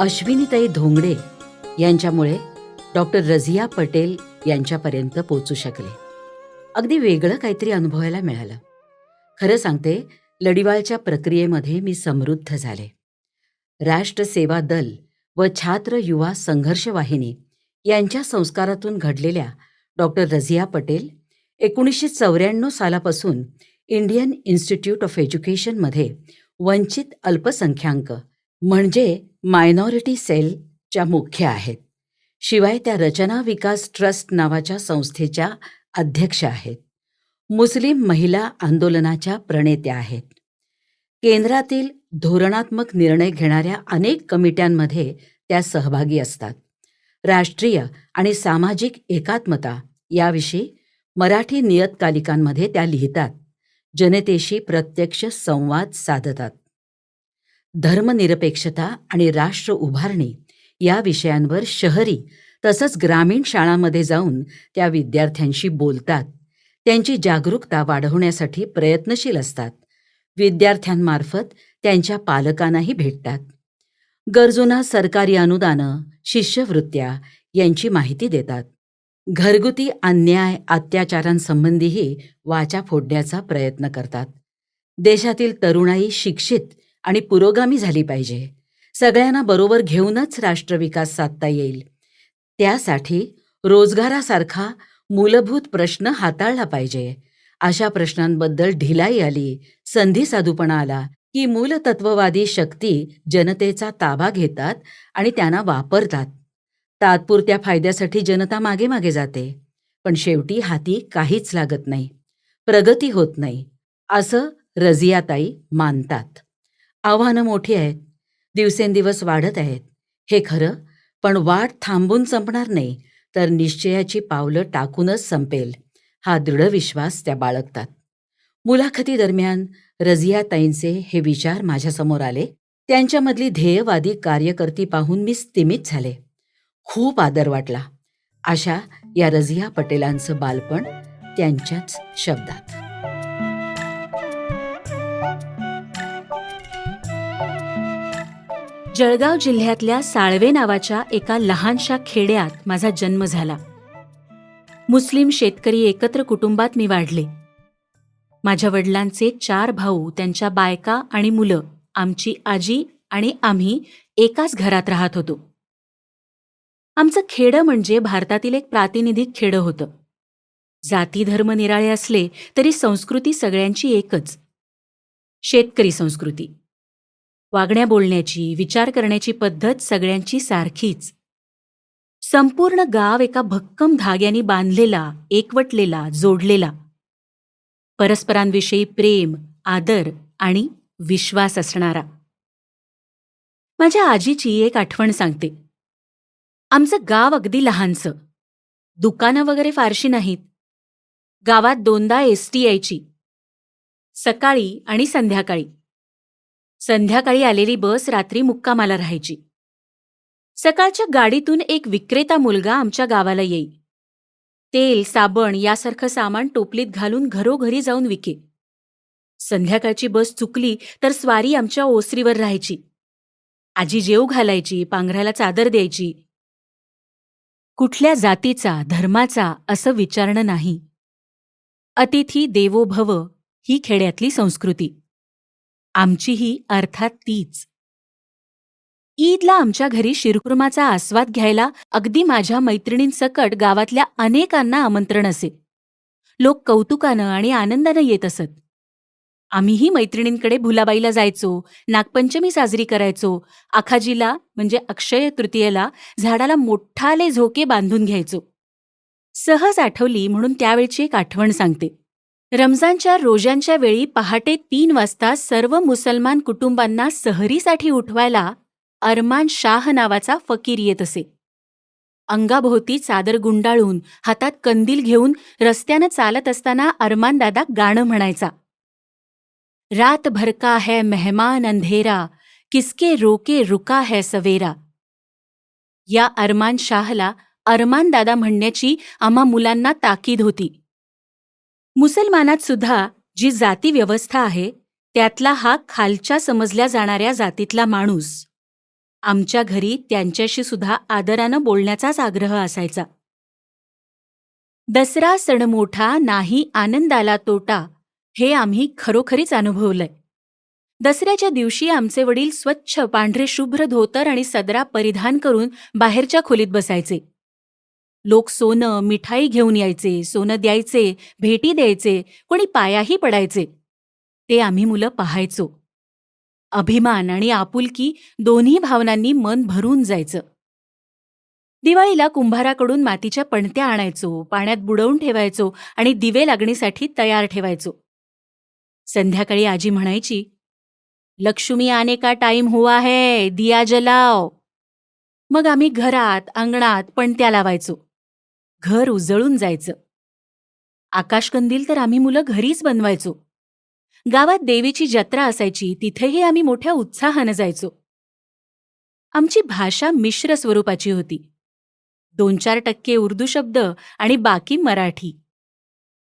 अश्विनीताई धोंगडे यांच्यामुळे डॉक्टर रझिया पटेल यांच्यापर्यंत पोचू शकले. अगदी वेगळं काहीतरी अनुभवायला मिळालं. खरं सांगते लडीवाळच्या प्रक्रियेमध्ये मी समृद्ध झाले. राष्ट्र सेवा दल व छात्र युवा संघर्ष वाहिनी यांच्या संस्कारातून घडलेल्या डॉक्टर रझिया पटेल एकोणीसशे चौऱ्याण्णव सालापासून इंडियन इन्स्टिट्यूट ऑफ एज्युकेशनमध्ये वंचित अल्पसंख्याक म्हणजे मायनॉरिटी सेलच्या मुख्य आहेत. शिवाय त्या रचना विकास ट्रस्ट नावाच्या संस्थेच्या अध्यक्ष आहेत. मुस्लिम महिला आंदोलनाच्या प्रणेत्या आहेत. केंद्रातील धोरणात्मक निर्णय घेणाऱ्या अनेक कमिट्यांमध्ये त्या सहभागी असतात. राष्ट्रीय आणि सामाजिक एकात्मता याविषयी मराठी नियतकालिकांमध्ये त्या लिहितात. जनतेशी प्रत्यक्ष संवाद साधतात. धर्मनिरपेक्षता आणि राष्ट्र उभारणी या विषयांवर शहरी तसंच ग्रामीण शाळांमध्ये जाऊन त्या विद्यार्थ्यांशी बोलतात. त्यांची जागरूकता वाढवण्यासाठी प्रयत्नशील असतात. विद्यार्थ्यांमार्फत त्यांच्या पालकांनाही भेटतात. गरजूंना सरकारी अनुदानं शिष्यवृत्त्या यांची माहिती देतात. घरगुती अन्याय अत्याचारांसंबंधीही वाचा फोडण्याचा प्रयत्न करतात. देशातील तरुणाई शिक्षित आणि पुरोगामी झाली पाहिजे. सगळ्यांना बरोबर घेऊनच राष्ट्रविकास साधता येईल. त्यासाठी रोजगारासारखा मूलभूत प्रश्न हाताळला पाहिजे. अशा प्रश्नांबद्दल ढिलाई आली संधी साधूपणा आला की मूलतत्ववादी शक्ती जनतेचा ताबा घेतात आणि त्यांना वापरतात. तात्पुरत्या फायद्यासाठी जनता मागे मागे जाते. पण शेवटी हाती काहीच लागत नाही. प्रगती होत नाही. असं रजियाताई मानतात. आव्हानं मोठी आहेत. दिवसेंदिवस वाढत आहेत. हे खरं पण वाढ थांबून संपणार नाही तर निश्चयाची पावलं टाकूनच संपेल हा दृढ विश्वास त्या बाळगतात. मुलाखतीदरम्यान रझियाताईंचे हे विचार माझ्यासमोर आले. त्यांच्यामधली ध्येयवादी कार्यकर्ती पाहून मी स्तिमित झाले. खूप आदर वाटला. अशा या रझिया पटेलांचं बालपण त्यांच्याच शब्दात. जळगाव जिल्ह्यातल्या साळवे नावाच्या एका लहानशा खेड्यात माझा जन्म झाला. मुस्लिम शेतकरी एकत्र कुटुंबात मी वाढले. माझ्या वडिलांचे चार भाऊ त्यांच्या बायका आणि मुलं आमची आजी आणि आम्ही एकाच घरात राहत होतो. आमचं खेडं म्हणजे भारतातील एक प्रातिनिधिक खेडं होतं. जाती धर्म निराळे असले तरी संस्कृती सगळ्यांची एकच. शेतकरी संस्कृती. वागण्या बोलण्याची विचार करण्याची पद्धत सगळ्यांची सारखीच. संपूर्ण गाव एका भक्कम धाग्याने बांधलेला एकवटलेला जोडलेला. परस्परांविषयी प्रेम आदर आणि विश्वास असणारा. माझ्या आजीची एक आठवण सांगते. आमचं गाव अगदी लहानसं. दुकानं वगैरे फारशी नाहीत. गावात दोनदा एस टी यायची सकाळी आणि संध्याकाळी. संध्याकाळी आलेली बस रात्री मुक्कामाला राहायची. सकाळच्या गाडीतून एक विक्रेता मुलगा आमच्या गावाला येई. तेल साबण यासारखं सामान टोपलीत घालून घरोघरी जाऊन विके. संध्याकाळची बस चुकली तर स्वारी आमच्या ओसरीवर राहायची. आजी जेव घालायची पांघराला चादर द्यायची. कुठल्या जातीचा धर्माचा असं विचारणं नाही. अतिथी देवो भव ही खेड्यातली संस्कृती. आमचीही अर्थात तीच. ईदला आमच्या घरी शिरकुर्माचा आस्वाद घ्यायला अगदी माझ्या मैत्रिणींसकट गावातल्या अनेकांना आमंत्रण असे. लोक कौतुकानं आणि आनंदानं येत असत. आम्हीही मैत्रिणींकडे भुलाबाईला जायचो नागपंचमी साजरी करायचो आखाजीला म्हणजे अक्षय तृतीयेला झाडाला मोठाले झोके बांधून घ्यायचो. सहज आठवली म्हणून त्यावेळची एक आठवण सांगते. रमजानच्या रोजांच्या वेळी पहाटे तीन वाजता सर्व मुसलमान कुटुंबांना सहरीसाठी उठवायला अरमान शाह नावाचा फकीर येत असे. अंगाभोवती चादर गुंडाळून हातात कंदील घेऊन रस्त्यानं चालत असताना अरमान दादा गाणं म्हणायचा. रात भरका है मेहमान अंधेरा किसके रोके रुका है सवेरा. या अरमान शाहला अरमान दादा म्हणण्याची आम्हा मुलांना ताकीद होती. मुसलमानात सुद्धा जी जाती व्यवस्था आहे त्यातला हा खालच्या समजल्या जाणाऱ्या जातीतला माणूस. आमच्या घरी त्यांच्याशी सुद्धा आदरानं बोलण्याचाच आग्रह असायचा. दसरा सण मोठा नाही आनंदाला तोटा हे आम्ही खरोखरीच अनुभवलंय. दसऱ्याच्या दिवशी आमचे वडील स्वच्छ पांढरे शुभ्र धोतर आणि सदरा परिधान करून बाहेरच्या खोलीत बसायचे. लोक सोनं मिठाई घेऊन यायचे सोनं द्यायचे भेटी द्यायचे कोणी पायाही पडायचे. ते आम्ही मुलं पाहायचो. अभिमान आणि आपुलकी दोन्ही भावनांनी मन भरून जायचं. दिवाळीला कुंभाराकडून मातीच्या पणत्या आणायचो पाण्यात बुडवून ठेवायचो आणि दिवे लागणीसाठी तयार ठेवायचो. संध्याकाळी आजी म्हणायची लक्ष्मी आने का टाइम हुआ है दिया जलाव मग आम्ही घरात अंगणात पणत्या लावायचो. घर उजळून जायचं. आकाशकंदील तर आम्ही मुलं घरीच बनवायचो. गावात देवीची जत्रा असायची तिथेही आम्ही मोठ्या उत्साहानं जायचो. आमची भाषा मिश्र स्वरूपाची होती. दोन चार टक्के उर्दू शब्द आणि बाकी मराठी.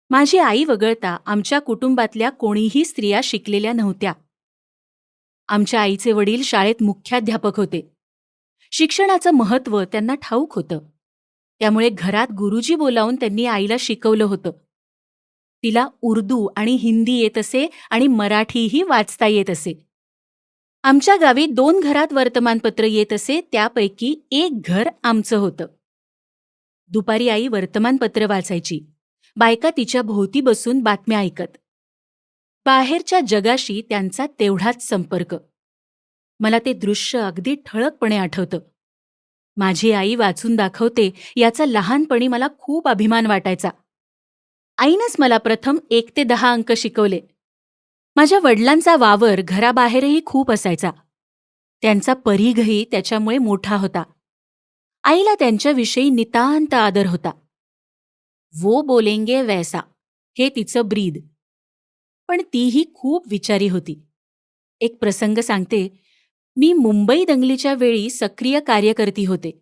माझी आई वगळता आमच्या कुटुंबातल्या कोणीही स्त्रिया शिकलेल्या नव्हत्या. आमच्या आईचे वडील शाळेत मुख्याध्यापक होते. शिक्षणाचं महत्त्व त्यांना ठाऊक होतं. त्यामुळे घरात गुरुजी बोलावून त्यांनी आईला शिकवलं होतं. तिला उर्दू आणि हिंदी येत असे आणि मराठीही वाचता येत असे. आमच्या गावी दोन घरात वर्तमानपत्र येत असे त्यापैकी एक घर आमचं होतं. दुपारी आई वर्तमानपत्र वाचायची. बायका तिच्या भोवती बसून बातम्या ऐकत. बाहेरच्या जगाशी त्यांचा तेवढाच संपर्क. मला ते दृश्य अगदी ठळकपणे आठवतं. माझी आई वाचून दाखवते याचा लहानपणी मला खूप अभिमान वाटायचा. आईनंच मला प्रथम एक ते दहा अंक शिकवले. माझ्या वडिलांचा वावर घराबाहेरही खूप असायचा. त्यांचा परीघही त्याच्यामुळे मोठा होता. आईला त्यांच्याविषयी नितांत आदर होता. वो बोलेंगे वैसा हे तिचं ब्रीद. पण तीही खूप विचारी होती. एक प्रसंग सांगते मी मुंबई दंगलीच्या वेळी सक्रिय कार्यकर्ती होते.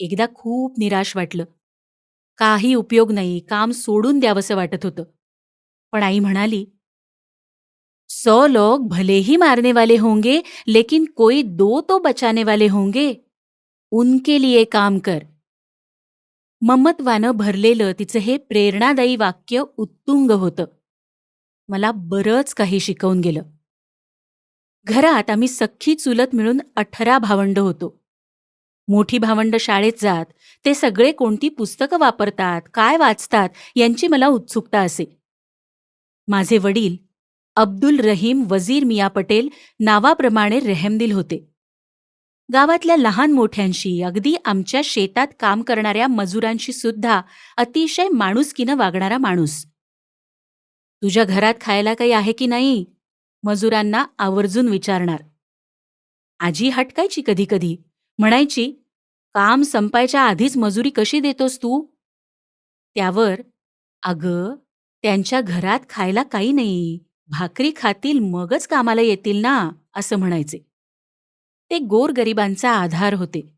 एकदा खूप निराश वाटलं. काही उपयोग नाही काम सोडून द्यावंसं वाटत होतं. पण आई म्हणाली सौ लोग भले ही मारने वाले होंगे लेकिन कोई दो तो बचाने वाले होंगे. उनके लिए काम कर. ममत्वानं भरलेलं तिचं हे प्रेरणादायी वाक्य उत्तुंग होतं. मला बरंच काही शिकवून गेलं. घरात आम्ही सख्खी चुलत मिळून अठरा भावंड होतो. मोठी भावंड शाळेत जात ते सगळे कोणती पुस्तकं वापरतात काय वाचतात यांची मला उत्सुकता असे. माझे वडील अब्दुल रहीम वजीर मिया पटेल नावाप्रमाणे रेहमदिल होते. गावातल्या लहान मोठ्यांशी अगदी आमच्या शेतात काम करणाऱ्या मजुरांशी सुद्धा अतिशय माणुसकीनं वागणारा माणूस. तुझ्या घरात खायला काही आहे की नाही? मजुरांना आवर्जून विचारणार. आजी हटकायची कधी कधी. म्हणायची काम संपायच्या आधीच मजुरी कशी देतोस तू? त्यावर अगं त्यांच्या घरात खायला काही नाही. भाकरी खातील मगच कामाला येतील ना असं म्हणायचे. ते गोरगरिबांचा आधार होते.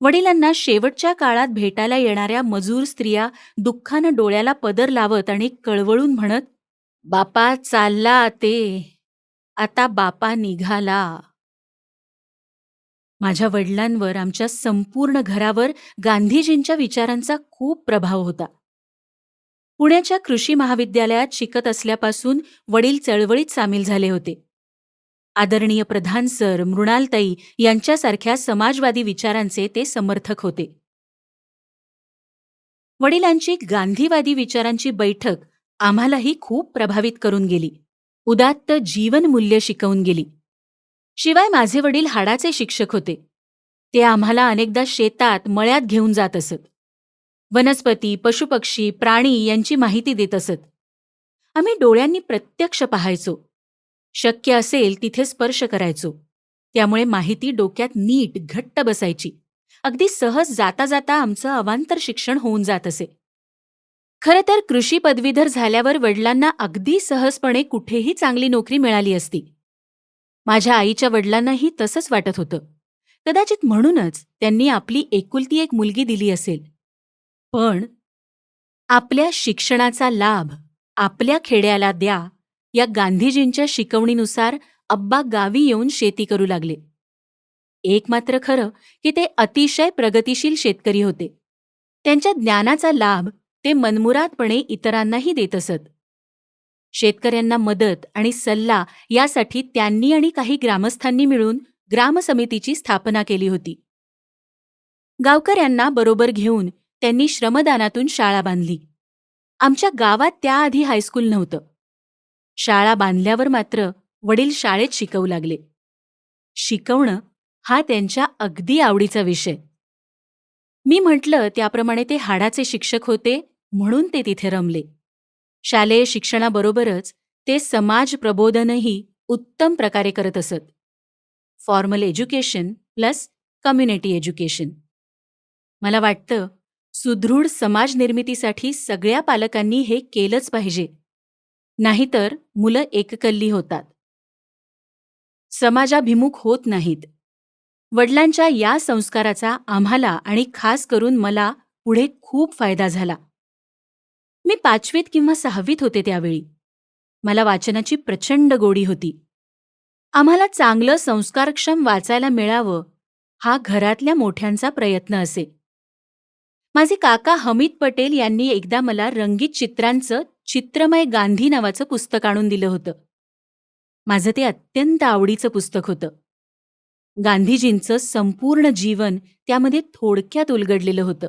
वडिलांना शेवटच्या काळात भेटायला येणाऱ्या मजूर स्त्रिया दुःखानं डोळ्याला पदर लावत आणि कळवळून म्हणत बापा चालला ते. आता बापा निघाला. माझ्या वडिलांवर आमच्या संपूर्ण घरावर गांधीजींच्या विचारांचा खूप प्रभाव होता. पुण्याच्या कृषी महाविद्यालयात शिकत असल्यापासून वडील चळवळीत सामील झाले होते. आदरणीय प्रधान सर मृणालताई यांच्यासारख्या समाजवादी विचारांचे ते समर्थक होते. वडिलांची गांधीवादी विचारांची बैठक आम्हालाही खूप प्रभावित करून गेली. उदात्त जीवनमूल्य शिकवून गेली. शिवाय माझे वडील हाडाचे शिक्षक होते. ते आम्हाला अनेकदा शेतात मळ्यात घेऊन जात असत. वनस्पती पशुपक्षी प्राणी यांची माहिती देत असत. आम्ही डोळ्यांनी प्रत्यक्ष पाहायचो. शक्य असेल तिथे स्पर्श करायचो. त्यामुळे माहिती डोक्यात नीट घट्ट बसायची. अगदी सहज जाता जाता आमचं अवांतर शिक्षण होऊन जात असे. खरं तर कृषी पदवीधर झाल्यावर वडिलांना अगदी सहजपणे कुठेही चांगली नोकरी मिळाली असती. माझ्या आईच्या वडिलांनाही तसंच वाटत होतं. कदाचित म्हणूनच त्यांनी आपली एकुलती एक मुलगी दिली असेल. पण आपल्या शिक्षणाचा लाभ आपल्या खेड्याला द्या या गांधीजींच्या शिकवणीनुसार अब्बा गावी येऊन शेती करू लागले. एक मात्र खरं की ते अतिशय प्रगतिशील शेतकरी होते. त्यांच्या ज्ञानाचा लाभ ते मनमुरादपणे इतरांनाही देत असत. शेतकऱ्यांना मदत आणि सल्ला यासाठी त्यांनी आणि काही ग्रामस्थांनी मिळून ग्रामसमितीची स्थापना केली होती. गावकऱ्यांना बरोबर घेऊन त्यांनी श्रमदानातून शाळा बांधली. आमच्या गावात त्याआधी हायस्कूल नव्हतं. शाळा बांधल्यावर मात्र वडील शाळेत शिकवू लागले. शिकवणं हा त्यांच्या अगदी आवडीचा विषय. मी म्हटलं त्याप्रमाणे ते हाडाचे शिक्षक होते म्हणून ते तिथे रमले. शालेय शिक्षणाबरोबरच ते समाज प्रबोधनही उत्तम प्रकारे करत असत. Formal education plus community education. मला वाटतं सुदृढ समाज निर्मितीसाठी सगळ्या पालकांनी हे केलंच पाहिजे. नाहीतर मुलं एककल्ली होतात. समाजाभिमुख होत नाहीत. वडिलांच्या या संस्काराचा आम्हाला आणि खास करून मला पुढे खूप फायदा झाला. मी पाचवीत किंवा सहावीत होते त्यावेळी. मला वाचनाची प्रचंड गोडी होती. आम्हाला चांगलं संस्कारक्षम वाचायला मिळावं हा घरातल्या मोठ्यांचा प्रयत्न असे. माझे काका हमीद पटेल यांनी एकदा मला रंगीत चित्रांचं चित्रमय गांधी नावाचं पुस्तक आणून दिलं होतं. माझं ते अत्यंत आवडीचं पुस्तक होतं. गांधीजींचं संपूर्ण जीवन त्यामध्ये थोडक्यात उलगडलेलं होतं.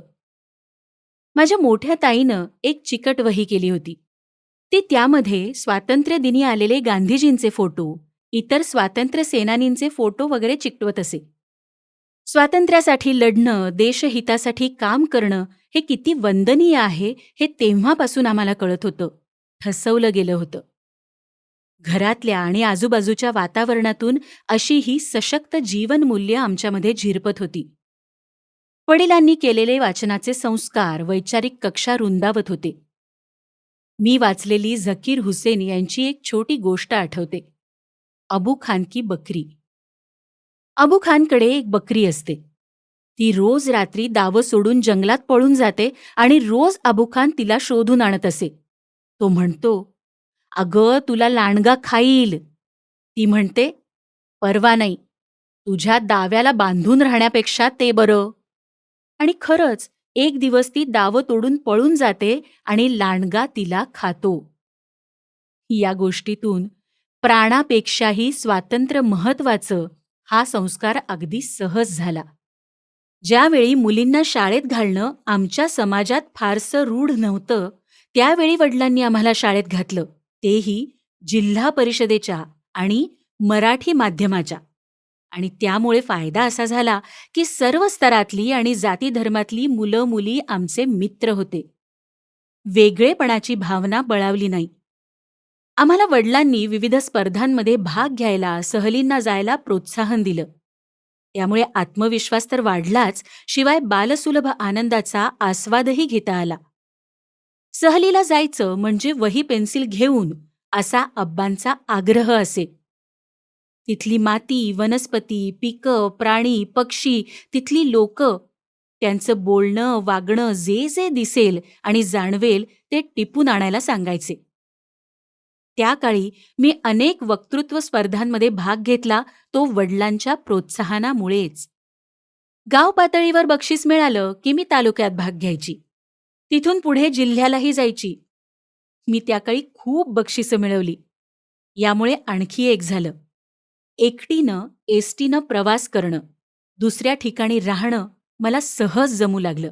माझ्या मोठ्या ताईनं एक चिकट वही केली होती. ती त्यामध्ये स्वातंत्र्यदिनी आलेले गांधीजींचे फोटो इतर स्वातंत्र्य सेनानींचे फोटो वगैरे चिकटवत असे. स्वातंत्र्यासाठी लढणं देशहितासाठी काम करणं हे किती वंदनीय आहे हे तेव्हापासून आम्हाला कळत होतं ठसवलं गेलं होतं. घरातल्या आणि आजूबाजूच्या वातावरणातून अशी ही सशक्त जीवनमूल्य आमच्यामध्ये झिरपत होती. वडिलांनी केलेले वाचनाचे संस्कार वैचारिक कक्षा रुंदावत होते. मी वाचलेली झकीर हुसेन यांची एक छोटी गोष्ट आठवते. अबू खान की बकरी. अबू खानकडे एक बकरी असते. ती रोज रात्री दावं सोडून जंगलात पळून जाते आणि रोज अबू खान तिला शोधून आणत असे. तो म्हणतो अगं तुला लांडगा खाईल. ती म्हणते परवा नाही. तुझ्या दाव्याला बांधून राहण्यापेक्षा ते बरं. आणि खरंच एक दिवस ती दावं तोडून पळून जाते आणि लांडगा तिला खातो. या गोष्टीतून प्राणापेक्षाही स्वातंत्र्य महत्वाचं हा संस्कार अगदी सहज झाला. ज्यावेळी मुलींना शाळेत घालणं आमच्या समाजात फारसं रूढ नव्हतं त्यावेळी वडिलांनी आम्हाला शाळेत घातलं. तेही जिल्हा परिषदेच्या आणि मराठी माध्यमाच्या. आणि त्यामुळे फायदा असा झाला की सर्व स्तरातली आणि जाती धर्मातली मुलं मुली आमचे मित्र होते. वेगळेपणाची भावना बळावली नाही. आम्हाला वडिलांनी विविध स्पर्धांमध्ये भाग घ्यायला सहलींना जायला प्रोत्साहन दिलं. त्यामुळे आत्मविश्वास तर वाढलाच शिवाय बालसुलभ आनंदाचा आस्वादही घेता आला. सहलीला जायचं म्हणजे वही पेन्सिल घेऊन असा अब्बांचा आग्रह असे. तिथली माती वनस्पती पिकं प्राणी पक्षी तिथली लोकं. त्यांचं बोलणं वागणं जे जे दिसेल आणि जाणवेल ते टिपून आणायला सांगायचे. त्या काळी मी अनेक वक्तृत्व स्पर्धांमध्ये भाग घेतला तो वडिलांच्या प्रोत्साहनामुळेच. गाव पातळीवर बक्षीस मिळालं की मी तालुक्यात भाग घ्यायची. तिथून पुढे जिल्ह्यालाही जायची. मी त्या काळी खूप बक्षिसं मिळवली. यामुळे आणखी एक झालं. एकटीनं एसटीनं प्रवास करणं दुसऱ्या ठिकाणी राहणं मला सहज जमू लागलं.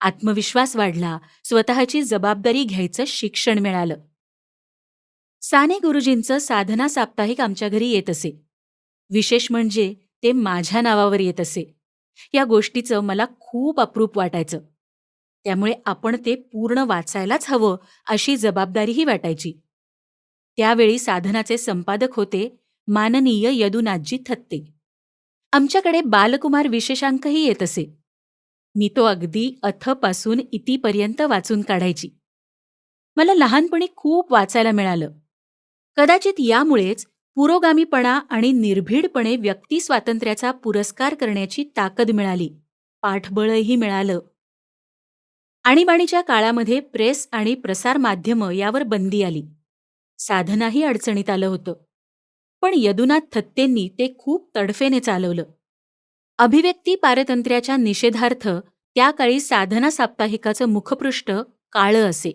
आत्मविश्वास वाढला स्वतःची जबाबदारी घ्यायचं शिक्षण मिळालं. साने गुरुजींचं साधना साप्ताहिक आमच्या घरी येत असे. विशेष म्हणजे ते माझ्या नावावर येत असे. या गोष्टीचं मला खूप अप्रूप वाटायचं. त्यामुळे आपण ते पूर्ण वाचायलाच हवं अशी जबाबदारीही वाटायची. त्यावेळी साधनाचे संपादक होते माननीय यदुनाथजी थत्ते. आमच्याकडे बालकुमार विशेषांकही येत असे. मी तो अगदी अथपासून इतीपर्यंत वाचून काढायची. मला लहानपणी खूप वाचायला मिळालं. कदाचित यामुळेच पुरोगामीपणा आणि निर्भीडपणे व्यक्ती स्वातंत्र्याचा पुरस्कार करण्याची ताकद मिळाली. पाठबळही मिळालं. आणीबाणीच्या काळामध्ये प्रेस आणि प्रसारमाध्यमं यावर बंदी आली. साधनाही अडचणीत आलं होतं. पण यदुनाथ थत्तेंनी ते खूप तडफेने चालवलं. अभिव्यक्ती पारतंत्र्याच्या निषेधार्थ त्या काळी साधना साप्ताहिकाचं मुखपृष्ठ काळं असे.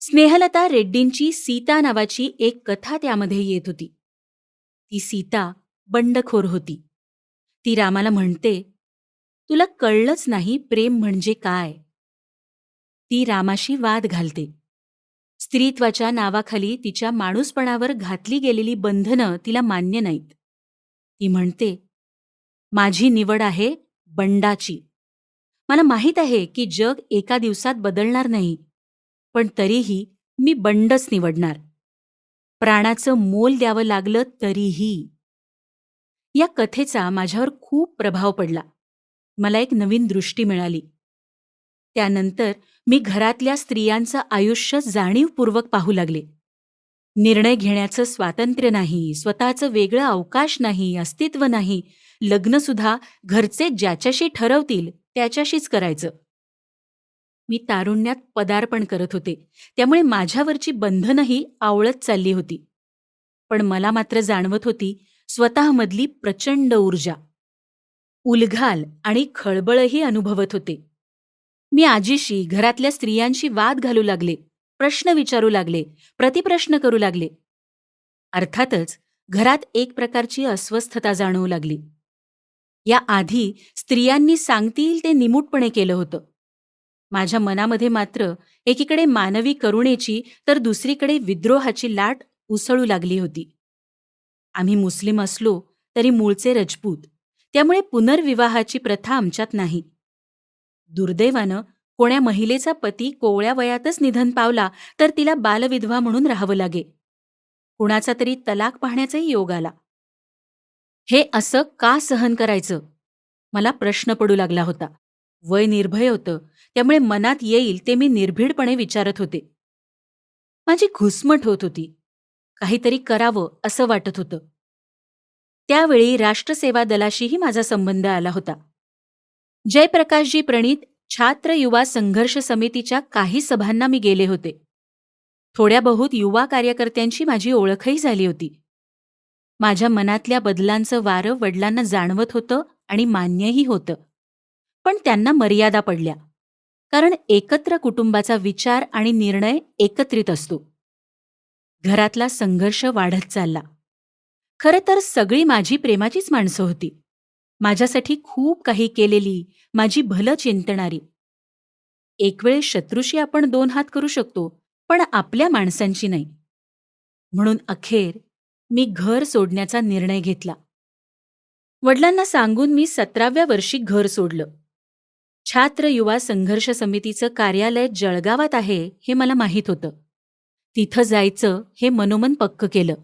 स्नेहलता रेड्डींची सीता नावाची एक कथा त्यामध्ये येत होती. ती सीता बंडखोर होती. ती रामाला म्हणते तुला कळलंच नाही प्रेम म्हणजे काय. ती रामाशी वाद घालते. स्त्रीत्वाच्या नावाखाली तिच्या माणूसपणावर घातली गेलेली बंधनं तिला मान्य नाहीत. ती म्हणते माझी निवड आहे बंडाची. मला माहीत आहे की जग एका दिवसात बदलणार नाही पण तरीही मी बंडच निवडणार. प्राणाचं मोल द्यावं लागलं तरीही. या कथेचा माझ्यावर खूप प्रभाव पडला. मला एक नवीन दृष्टी मिळाली. त्यानंतर मी घरातल्या स्त्रियांचं आयुष्य जाणीवपूर्वक पाहू लागले. निर्णय घेण्याचं स्वातंत्र्य नाही स्वतःचं वेगळं अवकाश नाही अस्तित्व नाही लग्नसुद्धा घरचे ज्याच्याशी ठरवतील त्याच्याशीच करायचं. मी तारुण्यात पदार्पण करत होते त्यामुळे माझ्यावरची बंधनही आवळत चालली होती. पण मला मात्र जाणवत होती स्वतःमधली प्रचंड ऊर्जा. उलघाल आणि खळबळही अनुभवत होते. मी आजीशी घरातल्या स्त्रियांशी वाद घालू लागले प्रश्न विचारू लागले प्रतिप्रश्न करू लागले. अर्थातच घरात एक प्रकारची अस्वस्थता जाणवू लागली. या आधी स्त्रियांनी सांगतील ते निमूटपणे केलं होतं. माझ्या मनामध्ये मात्र एकीकडे मानवी करुणेची तर दुसरीकडे विद्रोहाची लाट उसळू लागली होती. आम्ही मुस्लिम असलो तरी मूळचे रजपूत त्यामुळे पुनर्विवाहाची प्रथा आमच्यात नाही. दुर्दैवानं कोण्या महिलेचा पती कोवळ्या वयातच निधन पावला तर तिला बालविधवा म्हणून राहावं लागे. कुणाचा तरी तलाक पाहण्याचाही योग आला. हे असं का सहन करायचं? मला प्रश्न पडू लागला होता. वय निर्भय होतं. त्यामुळे मनात येईल ते मी निर्भीडपणे विचारत होते. माझी घुसमट होत होती. काहीतरी करावं असं वाटत होतं. त्यावेळी राष्ट्रसेवा दलाशीही माझा संबंध आला होता. जयप्रकाशजी प्रणीत छात्र युवा संघर्ष समितीच्या काही सभांना मी गेले होते. थोड्या बहुत युवा कार्यकर्त्यांची माझी ओळखही झाली होती. माझ्या मनातल्या बदलांचं वारं वडिलांना जाणवत होतं आणि मान्यही होतं. पण त्यांना मर्यादा पडल्या. कारण एकत्र कुटुंबाचा विचार आणि निर्णय एकत्रित असतो. घरातला संघर्ष वाढत चालला. खरं तर सगळी माझी प्रेमाचीच माणसं होती. माझ्यासाठी खूप काही केलेली माझी भलं चिंतणारी. एक वेळ शत्रूशी आपण दोन हात करू शकतो पण आपल्या माणसांची नाही. म्हणून अखेर मी घर सोडण्याचा निर्णय घेतला. वडिलांना सांगून मी सतराव्या वर्षी घर सोडलं. छात्र युवा संघर्ष समितीचं कार्यालय जळगावात आहे हे मला माहीत होतं. तिथं जायचं हे मनोमन पक्क केलं.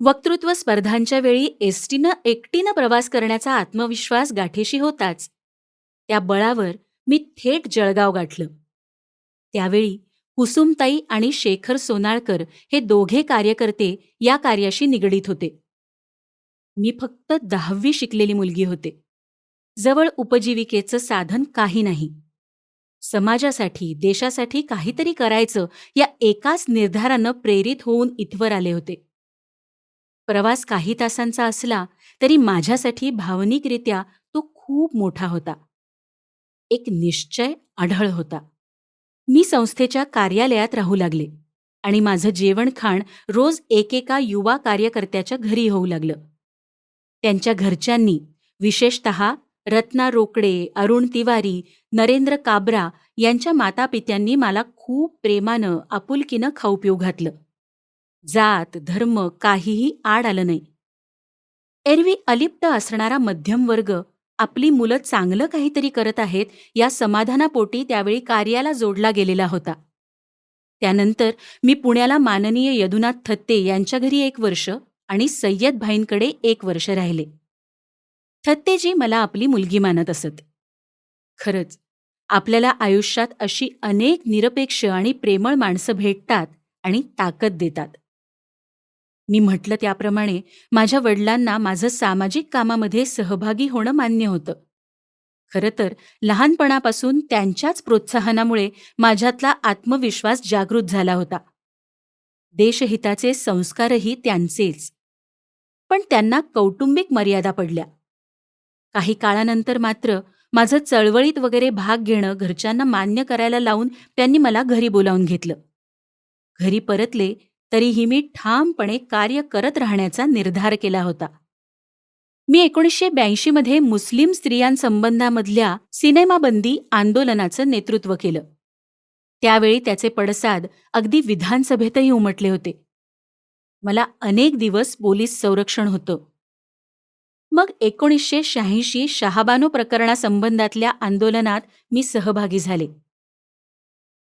वक्तृत्व स्पर्धांच्या वेळी एसटीनं एकटीनं प्रवास करण्याचा आत्मविश्वास गाठीशी होताच. त्या बळावर मी थेट जळगाव गाठलं. त्यावेळी कुसुमताई आणि शेखर सोनाळकर हे दोघे कार्यकर्ते या कार्याशी निगडीत होते. मी फक्त दहावी शिकलेली मुलगी होते. जवळ उपजीविकेचं साधन काही नाही. समाजासाठी देशासाठी काहीतरी करायचं या एकाच निर्धारानं प्रेरित होऊन इथवर आले होते. प्रवास काही तासांचा असला तरी माझ्यासाठी भावनिकरित्या तो खूप मोठा होता. एक निश्चय आढळ होता. मी संस्थेच्या कार्यालयात राहू लागले आणि माझं जेवणखाण रोज एकेका युवा कार्यकर्त्याच्या घरी होऊ लागलं. त्यांच्या घरच्यांनी विशेषत रत्ना रोकडे अरुण तिवारी नरेंद्र काब्रा यांच्या मातापित्यांनी मला खूप प्रेमानं आपुलकीनं खाऊ पिऊ घातलं. जात धर्म काहीही आड आलं नाही. एरवी अलिप्त असणारा मध्यम वर्ग आपली मुलं चांगलं काहीतरी करत आहेत या समाधानापोटी त्यावेळी कार्याला जोडला गेलेला होता. त्यानंतर मी पुण्याला माननीय यदुनाथ थत्ते यांच्या घरी एक वर्ष आणि सय्यद भाईंकडे एक वर्ष राहिले. थत्तेजी मला आपली मुलगी मानत असत. खरंच आपल्याला आयुष्यात अशी अनेक निरपेक्ष आणि प्रेमळ माणसं भेटतात आणि ताकद देतात. मी म्हटलं त्याप्रमाणे माझ्या वडिलांना माझं सामाजिक कामामध्ये सहभागी होणं मान्य होतं. खरं तर लहानपणापासून त्यांच्याच प्रोत्साहनामुळे माझ्यातला आत्मविश्वास जागृत झाला होता. देशहिताचे संस्कारही त्यांचेच. पण त्यांना कौटुंबिक मर्यादा पडल्या. काही काळानंतर मात्र माझं चळवळीत वगैरे भाग घेणं घरच्यांना मान्य करायला लावून त्यांनी मला घरी बोलावून घेतलं. घरी परतले तरीही मी ठामपणे कार्य करत राहण्याचा निर्धार केला होता. मी एकोणीसशे ब्याऐंशीमध्ये मुस्लिम स्त्रियांसंबंधामधल्या सिनेमाबंदी आंदोलनाचं नेतृत्व केलं. त्यावेळी त्याचे पडसाद अगदी विधानसभेतही उमटले होते. मला अनेक दिवस पोलीस संरक्षण होतं. मग एकोणीसशे शहाऐंशी शहाबानो प्रकरणासंबंधातल्या आंदोलनात मी सहभागी झाले.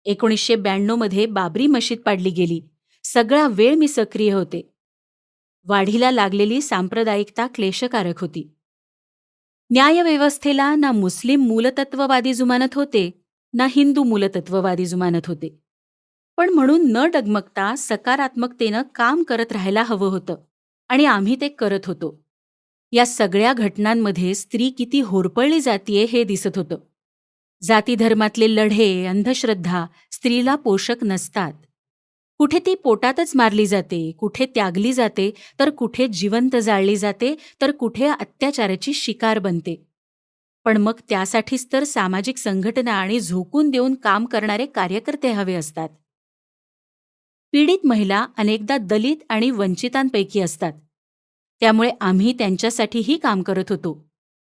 एकोणीसशे ब्याण्णवमध्ये बाबरी मशीद पाडली गेली. सगळा वेळ मी सक्रिय होते. वाढीला लागलेली सांप्रदायिकता क्लेशकारक होती. न्यायव्यवस्थेला ना मुस्लिम मूलतत्ववादी जुमानत होते ना हिंदू मूलतत्ववादी जुमानत होते. पण म्हणून न डगमगता सकारात्मकतेनं काम करत राहायला हवं होतं आणि आम्ही ते करत होतो. या सगळ्या घटनांमध्ये स्त्री किती होरपळली जातीये हे दिसत होतं. जातीधर्मातले लढे अंधश्रद्धा स्त्रीला पोषक नसतात. कुठे ती पोटातच मारली जाते कुठे त्यागली जाते तर कुठे जिवंत जाळली जाते तर कुठे अत्याचाराची शिकार बनते. पण मग त्यासाठीच तर सामाजिक संघटना आणि झोकून देऊन काम करणारे कार्यकर्ते हवे असतात. पीडित महिला अनेकदा दलित आणि वंचितांपैकी असतात. त्यामुळे आम्ही त्यांच्यासाठीही काम करत होतो.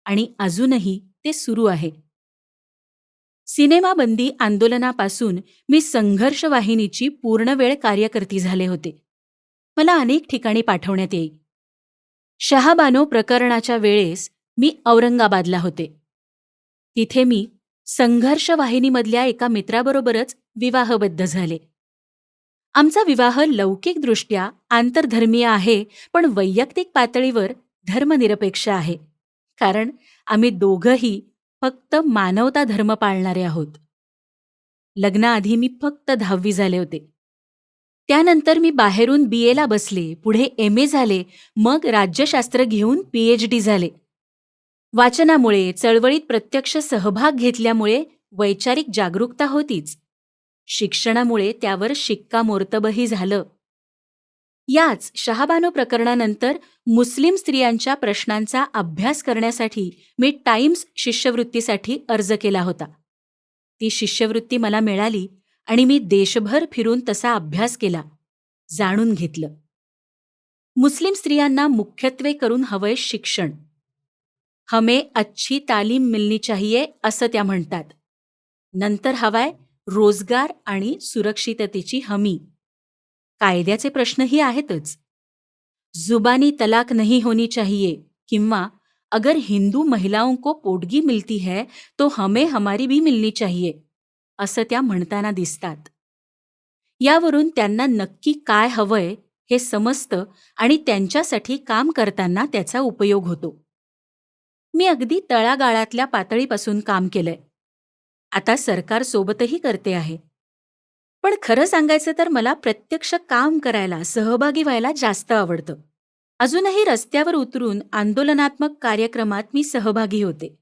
आणि अजूनही ते सुरू आहे. सिनेमाबंदी आंदोलनापासून मी संघर्ष वाहिनीची पूर्णवेळ कार्यकर्ती झाले होते. मला अनेक ठिकाणी पाठवण्यात येई. शहाबानो प्रकरणाच्या वेळेस मी औरंगाबादला होते. तिथे मी संघर्ष वाहिनीमधल्या एका मित्राबरोबरच विवाहबद्ध झाले. आमचा विवाह लौकिकदृष्ट्या आंतरधर्मीय आहे पण वैयक्तिक पातळीवर धर्मनिरपेक्ष आहे. कारण आम्ही दोघंही फक्त मानवता धर्म पाळणारे आहोत. लग्नाआधी मी फक्त दहावी झाले होते. त्यानंतर मी बाहेरून बी एला बसले पुढे एम ए झाले मग राज्यशास्त्र घेऊन पीएच डी झाले. वाचनामुळे चळवळीत प्रत्यक्ष सहभाग घेतल्यामुळे वैचारिक जागरूकता होतीच. शिक्षणामुळे त्यावर शिक्कामोर्तबही झालं. याच शहाबानो प्रकरणानंतर मुस्लिम स्त्रियांच्या प्रश्नांचा अभ्यास करण्यासाठी मी टाइम्स शिष्यवृत्तीसाठी अर्ज केला होता. ती शिष्यवृत्ती मला मिळाली आणि मी देशभर फिरून तसा अभ्यास केला जाणून घेतलं. मुस्लिम स्त्रियांना मुख्यत्वे करून हवंय शिक्षण. हमे अच्छी तालीम मिलनी चाहिये असं त्या म्हणतात. नंतर हवाय रोजगार आणि सुरक्षिततेची हमी. कायद्याचे प्रश्नही आहेतच. जुबानी तलाक नहीं होनी चाहिए किंवा अगर हिंदू महिलाओं को पोटगी मिलती है तो हमें हमारी भी मिलनी चाहिए असं त्या म्हणताना दिसतात. यावरून त्यांना नक्की काय हवंय हे समजतं आणि त्यांच्यासाठी काम करताना त्याचा उपयोग होतो. मी अगदी तळागाळातल्या पातळीपासून काम केलंय. आता सरकारसोबतही करते आहे. पण खरं सांगायचं तर मला प्रत्यक्ष काम करायला सहभागी व्हायला जास्त आवडतं. अजूनही रस्त्यावर उतरून आंदोलनात्मक कार्यक्रमात मी सहभागी होते.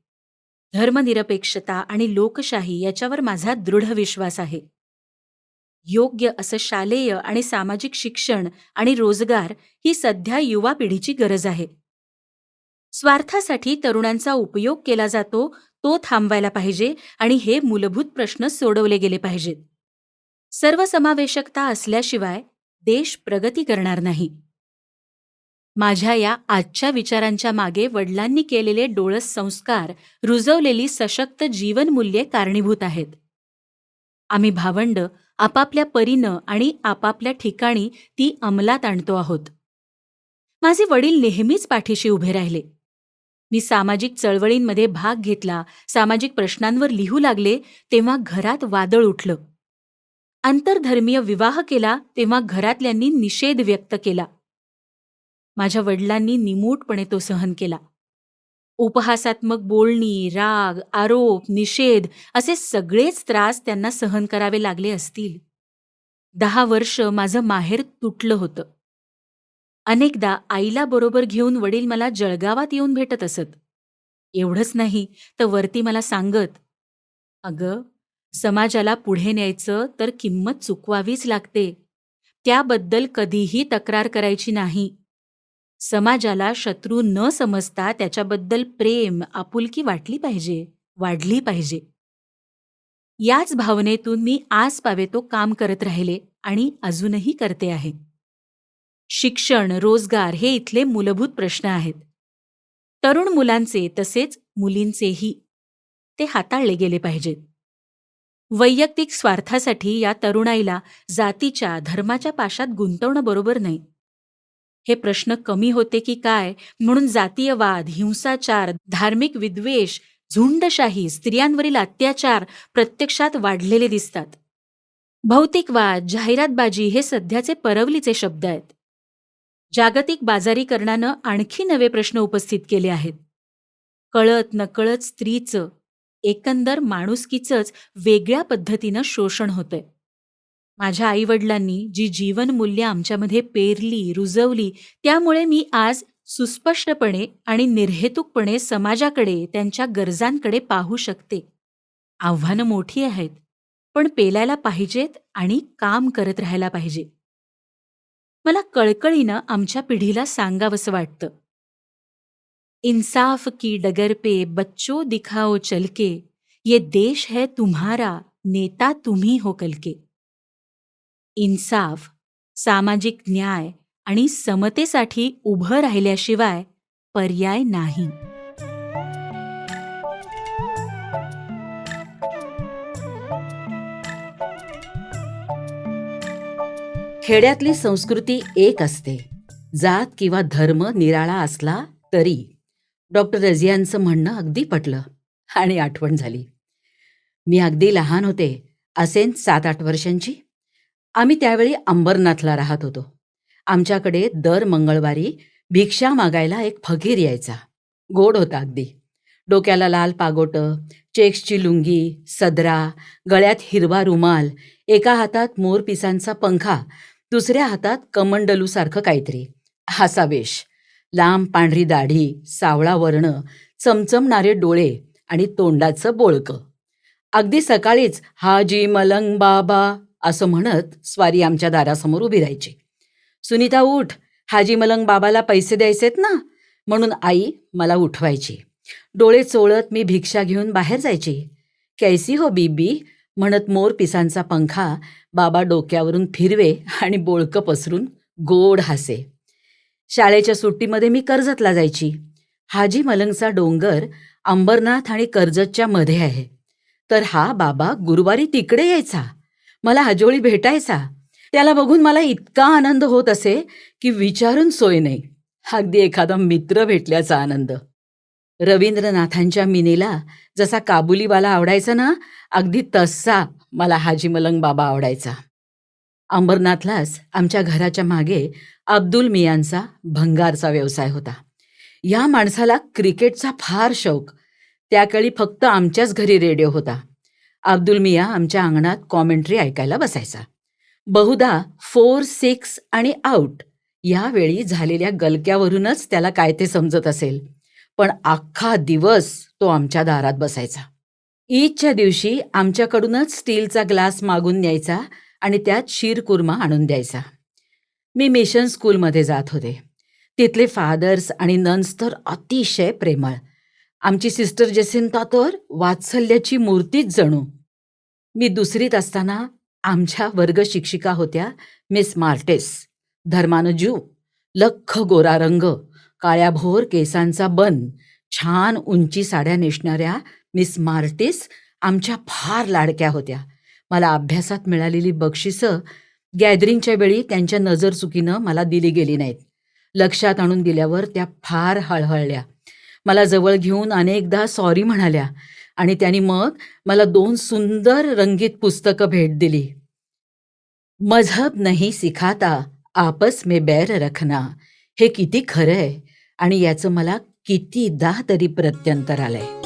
धर्मनिरपेक्षता आणि लोकशाही याच्यावर माझा दृढ विश्वास आहे. योग्य असं शालेय आणि सामाजिक शिक्षण आणि रोजगार ही सध्या युवा पिढीची गरज आहे. स्वार्थासाठी तरुणांचा उपयोग केला जातो तो थांबवायला पाहिजे आणि हे मूलभूत प्रश्न सोडवले गेले पाहिजेत. सर्वसमावेशकता असल्याशिवाय देश प्रगती करणार नाही. माझ्या या आजच्या विचारांच्या मागे वडिलांनी केलेले डोळस संस्कार रुजवलेली सशक्त जीवनमूल्ये कारणीभूत आहेत. आम्ही भावंड आपापल्या परीनं आणि आपापल्या ठिकाणी ती अंमलात आणतो आहोत. माझे वडील नेहमीच पाठीशी उभे राहिले. मी सामाजिक चळवळींमध्ये भाग घेतला सामाजिक प्रश्नांवर लिहू लागले तेव्हा घरात वादळ उठलं. आंतरधर्मीय विवाह केला तेव्हा घरातल्यांनी निषेध व्यक्त केला. माझ्या वडिलांनी निमूटपणे तो सहन केला. उपहासात्मक बोलणी राग आरोप निषेध असे सगळेच त्रास त्यांना सहन करावे लागले असतील. दहा वर्ष माझं माहेर तुटलं होतं. अनेकदा आईला बरोबर घेऊन वडील मला जळगावात येऊन भेटत असत. एवढंच नाही तर वरती मला सांगत अगं समाजाला पुढे न्यायचं तर किंमत चुकवावीच लागते. त्याबद्दल कधीही तक्रार करायची नाही. समाजाला शत्रू न समजता त्याच्याबद्दल प्रेम आपुलकी वाटली पाहिजे वाढली पाहिजे. याच भावनेतून मी आज पावेतो काम करत राहिले आणि अजूनही करते आहे. शिक्षण रोजगार हे इथले मूलभूत प्रश्न आहेत. तरुण मुलांचे तसेच मुलींचेही ते हाताळले गेले पाहिजेत. वैयक्तिक स्वार्थासाठी या तरुणाईला जातीच्या धर्माच्या पाशात गुंतवणं बरोबर नाही. हे प्रश्न कमी होते की काय? म्हणून जातीयवाद हिंसाचार धार्मिक विद्वेष झुंडशाही स्त्रियांवरील अत्याचार प्रत्यक्षात वाढलेले दिसतात. भौतिकवाद जाहिरातबाजी हे सध्याचे परवलीचे शब्द आहेत. जागतिक बाजारीकरणानं आणखी नवे प्रश्न उपस्थित केले आहेत. कळत नकळत स्त्रीचं एकंदर माणुसकीचंच वेगळ्या पद्धतीनं शोषण होतंय. माझ्या आईवडिलांनी जी जीवनमूल्य आमच्यामध्ये पेरली रुजवली त्यामुळे मी आज सुस्पष्टपणे आणि निर्हेतुकपणे समाजाकडे त्यांच्या गरजांकडे पाहू शकते. आव्हानं मोठी आहेत पण पेलायला पाहिजेत आणि काम करत राहायला पाहिजे. मला कळकळीनं आमच्या पिढीला सांगावंसं वाटतं. इंसाफ की डगर पे बच्चों दिखाओ चलके ये देश है तुम्हारा नेता तुम्ही हो कलके। इन्साफ सामाजिक न्याय आणि समतेसाठी उभं राहिल्याशिवाय पर्याय नाही. खेड्यातली संस्कृती एक असते. जात किंवा धर्म निराळा असला तरी डॉक्टर रझियांचं म्हणणं अगदी पटलं आणि आठवण झाली. मी अगदी लहान होते असेन सात आठ वर्षांची. आम्ही त्यावेळी अंबरनाथला राहत होतो. आमच्याकडे दर मंगळवारी भिक्षा मागायला एक फकीर यायचा. गोड होता अगदी. डोक्याला लाल पागोटं चेक्सची लुंगी सदरा गळ्यात हिरवा रुमाल एका हातात मोरपिसांचा पंखा दुसऱ्या हातात कमंडलूसारखं काहीतरी. असा वेश. लांब पांढरी दाढी सावळा वर्ण चमचमणारे डोळे आणि तोंडाचं बोळकं. अगदी सकाळीच हाजी मलंग बाबा असं म्हणत स्वारी आमच्या दारासमोर उभी राहायची. सुनीता उठ हाजी मलंग बाबाला पैसे द्यायचेत ना? म्हणून आई मला उठवायची. डोळे चोळत मी भिक्षा घेऊन बाहेर जायची. कैसी हो बीबी? म्हणत मोर पिसांचा पंखा बाबा डोक्यावरून फिरवे आणि बोळकं पसरून गोड हसे. शाळेच्या सुट्टीमध्ये मी कर्जतला जायची. हाजी मलंगचा डोंगर अंबरनाथ आणि कर्जतच्या मध्ये आहे. तर हा बाबा गुरुवारी तिकडे यायचा. मला हजोळी भेटायचा. त्याला बघून मला इतका आनंद होत असे की विचारून सोय नाही. अगदी एखादा मित्र भेटल्याचा आनंद. रवींद्रनाथांच्या मिनीला जसा काबुलीवाला आवडायचा ना अगदी तसा मला हाजी मलंग बाबा आवडायचा. अंबरनाथलाच आमच्या घराच्या मागे अब्दुल मियांचा भंगारचा व्यवसाय होता. या माणसाला क्रिकेटचा फार शौक. त्याकाळी फक्त आमच्याच घरी रेडिओ होता. अब्दुल मिया आमच्या अंगणात कॉमेंट्री ऐकायला बसायचा. बहुधा फोर सिक्स आणि आऊट यावेळी झालेल्या गलक्यावरूनच त्याला काय ते समजत असेल. पण अख्खा दिवस तो आमच्या दारात बसायचा. ईदच्या दिवशी आमच्याकडूनच स्टीलचा ग्लास मागून न्यायचा आणि त्यात शीरकुर्मा आणून द्यायचा. मी मिशन स्कूलमध्ये जात होते. तिथले फादर्स आणि नन्स तर अतिशय प्रेमळ. आमची सिस्टर जेसिंता तर वात्सल्याची मूर्तीच जणू. मी दुसरीत असताना आमच्या वर्ग शिक्षिका होत्या मिस मार्टेस धर्मानं जू लख गोरा रंग काळ्याभोर केसांचा बन छान उंची साड्या नेसणाऱ्या मिस मार्टिस आमच्या फार लाडक्या होत्या. मला अभ्यासात मिळालेली बक्षिसं गॅदरिंगच्या वेळी त्यांच्या नजर चुकीनं मला दिली गेली नाहीत. लक्षात आणून दिल्यावर त्या फार हळहळल्या. मला जवळ घेऊन अनेकदा सॉरी म्हणाल्या आणि त्यांनी मग मला दोन सुंदर रंगीत पुस्तकं भेट दिली. मजहब नाही सिखाता आपस में बैर रखना. हे किती खरं आहे आणि याचं मला कितीदा तरी प्रत्यंतर आलंय.